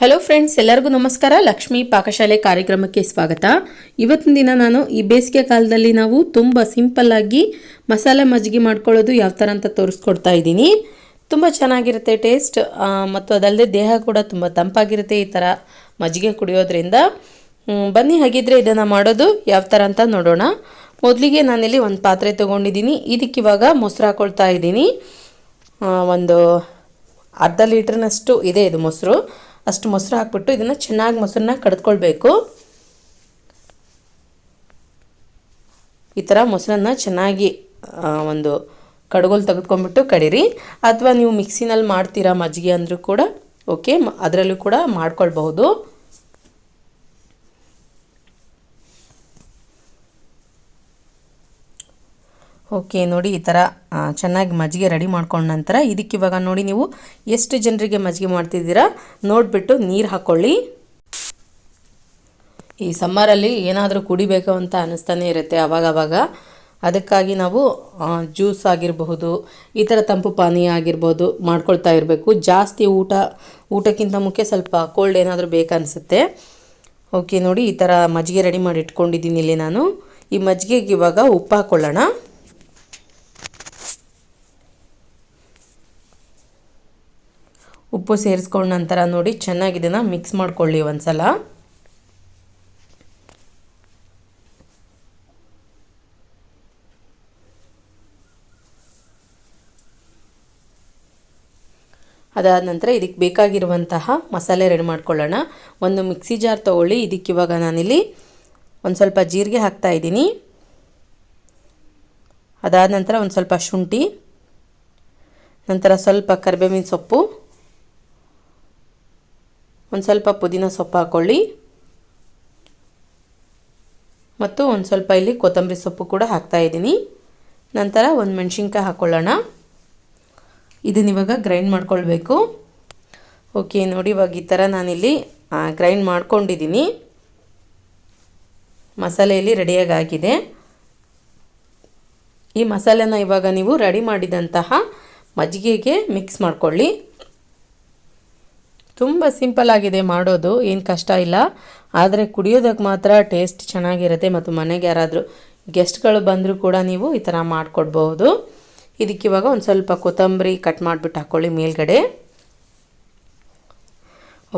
Hello friends ಎಲ್ಲರಿಗೂ ನಮಸ್ಕಾರ. ಲಕ್ಷ್ಮೀ ಪಾಕಶಾಲೆ ಕಾರ್ಯಕ್ರಮಕ್ಕೆ ಸ್ವಾಗತ. ಇವತ್ತಿನ ದಿನ ನಾನು ಈ ಬೇಸಿಗೆ ಕಾಲದಲ್ಲಿ ನಾವು ತುಂಬ ಸಿಂಪಲ್ಲಾಗಿ ಮಸಾಲೆ ಮಜ್ಜಿಗೆ ಮಾಡ್ಕೊಳ್ಳೋದು ಯಾವ ಥರ ಅಂತ ತೋರಿಸ್ಕೊಡ್ತಾ ಇದ್ದೀನಿ. ತುಂಬ ಚೆನ್ನಾಗಿರುತ್ತೆ ಟೇಸ್ಟ್ ಮತ್ತು ಅದಲ್ಲದೆ ದೇಹ ಕೂಡ ತುಂಬ ತಂಪಾಗಿರುತ್ತೆ ಈ ಥರ ಮಜ್ಜಿಗೆ ಕುಡಿಯೋದ್ರಿಂದ. ಬನ್ನಿ ಹಾಗಿದ್ರೆ ಇದನ್ನು ಮಾಡೋದು ಯಾವ ಥರ ಅಂತ ನೋಡೋಣ. ಮೊದಲಿಗೆ ನಾನಿಲ್ಲಿ ಒಂದು ಪಾತ್ರೆ ತೊಗೊಂಡಿದ್ದೀನಿ. ಇದಕ್ಕಿವಾಗ ಮೊಸರು ಹಾಕೊಳ್ತಾ ಇದ್ದೀನಿ. ಒಂದು ಅರ್ಧ ಲೀಟ್ರ್ನಷ್ಟು ಇದೆ ಇದು ಮೊಸರು. ಅಷ್ಟು ಮೊಸರು ಹಾಕ್ಬಿಟ್ಟು ಇದನ್ನು ಚೆನ್ನಾಗಿ ಮೊಸರನ್ನ ಕಡ್ದ್ಕೊಳ್ಬೇಕು. ಈ ಥರ ಮೊಸರನ್ನ ಚೆನ್ನಾಗಿ ಒಂದು ಕಡುಗೋಲು ತೆಗೆದುಕೊಂಡ್ಬಿಟ್ಟು ಕಡೀರಿ. ಅಥವಾ ನೀವು ಮಿಕ್ಸಿನಲ್ಲಿ ಮಾಡ್ತೀರಾ ಮಜ್ಜಿಗೆ ಅಂದರೂ ಕೂಡ, ಓಕೆ ಅದರಲ್ಲೂ ಕೂಡ ಮಾಡ್ಕೊಳ್ಬಹುದು. ಓಕೆ, ನೋಡಿ ಈ ಥರ ಚೆನ್ನಾಗಿ ಮಜ್ಜಿಗೆ ರೆಡಿ ಮಾಡ್ಕೊಂಡ ನಂತರ ಇದಕ್ಕೆ ಇವಾಗ ನೋಡಿ ನೀವು ಎಷ್ಟು ಜನರಿಗೆ ಮಜ್ಜಿಗೆ ಮಾಡ್ತಿದ್ದೀರಾ, ನೋಡಿಬಿಟ್ಟು ನೀರು ಹಾಕ್ಕೊಳ್ಳಿ ಈ ಸಮ್ಮರಲ್ಲಿ ಏನಾದರೂ ಕುಡಿಬೇಕು ಅಂತ ಅನ್ನಿಸ್ತಾನೆ ಇರುತ್ತೆ ಅವಾಗವಾಗ. ಅದಕ್ಕಾಗಿ ನಾವು ಜ್ಯೂಸ್ ಆಗಿರಬಹುದು, ಈ ಥರ ತಂಪು ಪಾನೀಯ ಆಗಿರ್ಬೋದು ಮಾಡ್ಕೊಳ್ತಾ ಇರಬೇಕು. ಜಾಸ್ತಿ ಊಟ, ಊಟಕ್ಕಿಂತ ಮುಖ್ಯ ಸ್ವಲ್ಪ ಕೋಲ್ಡ್ ಏನಾದರೂ ಬೇಕನ್ನಿಸುತ್ತೆ ಓಕೆ, ನೋಡಿ ಈ ಥರ ಮಜ್ಜಿಗೆ ರೆಡಿ ಮಾಡಿ ಇಟ್ಕೊಂಡಿದ್ದೀನಿ ಇಲ್ಲಿ ನಾನು. ಈ ಮಜ್ಜಿಗೆಗೆ ಇವಾಗ ಉಪ್ಪು ಹಾಕ್ಕೊಳ್ಳೋಣ ಉಪ್ಪು ಸೇರಿಸ್ಕೊಂಡ ನಂತರ ನೋಡಿ, ಚೆನ್ನಾಗಿ ಇದನ್ನು ಮಿಕ್ಸ್ ಮಾಡ್ಕೊಳ್ಳಿ ಒಂದ್ಸಲ. ಅದಾದ ನಂತರ ಇದಕ್ಕೆ ಬೇಕಾಗಿರುವಂತಹ ಮಸಾಲೆ ರೆಡಿ ಮಾಡ್ಕೊಳ್ಳೋಣ. ಒಂದು ಮಿಕ್ಸಿ ಜಾರ್ ತೊಗೊಳ್ಳಿ. ಇದಕ್ಕೆ ಇವಾಗ ನಾನಿಲ್ಲಿ ಒಂದು ಸ್ವಲ್ಪ ಜೀರಿಗೆ ಹಾಕ್ತಾ ಇದ್ದೀನಿ. ಅದಾದ ನಂತರ ಒಂದು ಸ್ವಲ್ಪ ಶುಂಠಿ, ನಂತರ ಸ್ವಲ್ಪ ಕರಿಬೇವಿನ ಸೊಪ್ಪು. ಒಂದು ಸ್ವಲ್ಪ ಪುದೀನ ಸೊಪ್ಪು ಹಾಕ್ಕೊಳ್ಳಿ ಮತ್ತು ಒಂದು ಸ್ವಲ್ಪ ಇಲ್ಲಿ ಕೊತ್ತಂಬರಿ ಸೊಪ್ಪು ಕೂಡ ಹಾಕ್ತಾ ಇದ್ದೀನಿ. ನಂತರ ಒಂದು ಮೆಣಸಿನ್ಕಾಯಿ ಹಾಕ್ಕೊಳ್ಳೋಣ ಇದನ್ನ ಇವಾಗ ಗ್ರೈಂಡ್ ಮಾಡ್ಕೊಳ್ಬೇಕು. ಓಕೆ, ನೋಡಿ ಇವಾಗ ಈ ಥರ ನಾನಿಲ್ಲಿ ಗ್ರೈಂಡ್ ಮಾಡ್ಕೊಂಡಿದ್ದೀನಿ. ಮಸಾಲೆಯಲ್ಲಿ ರೆಡಿಯಾಗಿ ಆಗಿದೆ. ಈ ಮಸಾಲೆನ ಇವಾಗ ನೀವು ರೆಡಿ ಮಾಡಿದಂತಹ ಮಜ್ಜಿಗೆಗೆ ಮಿಕ್ಸ್ ಮಾಡ್ಕೊಳ್ಳಿ. ತುಂಬ ಸಿಂಪಲ್ ಆಗಿದೆ ಮಾಡೋದು, ಏನು ಕಷ್ಟ ಇಲ್ಲ. ಆದರೆ ಕುಡಿಯೋದಕ್ಕೆ ಮಾತ್ರ ಟೇಸ್ಟ್ ಚೆನ್ನಾಗಿರುತ್ತೆ ಮತ್ತು ಮನೆಗೆ ಯಾರಾದರೂ ಗೆಸ್ಟ್ಗಳು ಬಂದರೂ ಕೂಡ ನೀವು ಈ ಥರ ಮಾಡಿಕೊಡ್ಬಹುದು. ಇದಕ್ಕಿವಾಗ ಒಂದು ಸ್ವಲ್ಪ ಕೊತ್ತಂಬರಿ ಕಟ್ ಮಾಡಿಬಿಟ್ಟು ಹಾಕ್ಕೊಳ್ಳಿ ಮೇಲ್ಗಡೆ.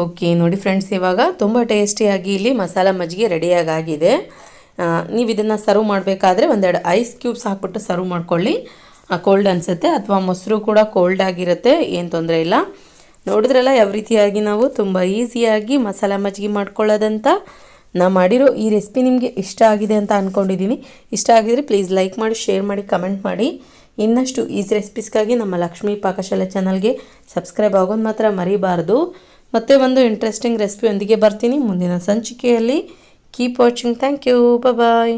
ಓಕೆ, ನೋಡಿ ಫ್ರೆಂಡ್ಸ್, ಇವಾಗ ತುಂಬ ಟೇಸ್ಟಿಯಾಗಿ ಇಲ್ಲಿ ಮಸಾಲ ಮಜ್ಜಿಗೆ ರೆಡಿಯಾಗಿ ಆಗಿದೆ ನೀವು ಇದನ್ನು ಸರ್ವ್ ಮಾಡಬೇಕಾದ್ರೆ ಒಂದೆರಡು ಐಸ್ ಕ್ಯೂಬ್ಸ್ ಹಾಕ್ಬಿಟ್ಟು ಸರ್ವ್ ಮಾಡ್ಕೊಳ್ಳಿ. ಕೋಲ್ಡ್ ಅನಿಸುತ್ತೆ, ಅಥವಾ ಮೊಸರು ಕೂಡ ಕೋಲ್ಡ್ ಆಗಿರುತ್ತೆ, ಏನು ತೊಂದರೆ ಇಲ್ಲ. ನೋಡಿದ್ರಲ್ಲ, ಯಾವ ರೀತಿಯಾಗಿ ನಾವು ತುಂಬ ಈಸಿಯಾಗಿ ಮಸಾಲ ಮಜ್ಜಿಗೆ ಮಾಡ್ಕೊಳ್ಳೋದಂತ ನಾ ಮಾಡಿರೋ ಈ ರೆಸಿಪಿ ನಿಮಗೆ ಇಷ್ಟ ಆಗಿದೆ ಅಂತ ಅಂದ್ಕೊಂಡಿದ್ದೀನಿ ಇಷ್ಟ ಆಗಿದ್ರೆ ಪ್ಲೀಸ್ ಲೈಕ್ ಮಾಡಿ ಶೇರ್ ಮಾಡಿ ಕಮೆಂಟ್ ಮಾಡಿ. ಇನ್ನಷ್ಟು ಈಸಿ ರೆಸಿಪೀಸ್ಗಾಗಿ ನಮ್ಮ ಲಕ್ಷ್ಮೀ ಪಾಕಶಾಲೆ ಚಾನಲ್ಗೆ ಸಬ್ಸ್ಕ್ರೈಬ್ ಆಗೋದು ಮಾತ್ರ ಮರಿಬಾರ್ದು. ಮತ್ತೆ ಒಂದು ಇಂಟ್ರೆಸ್ಟಿಂಗ್ ರೆಸಿಪಿಯೊಂದಿಗೆ ಬರ್ತೀನಿ. ಮುಂದಿನ ಸಂಚಿಕೆಯಲ್ಲಿ keep watching thank you bye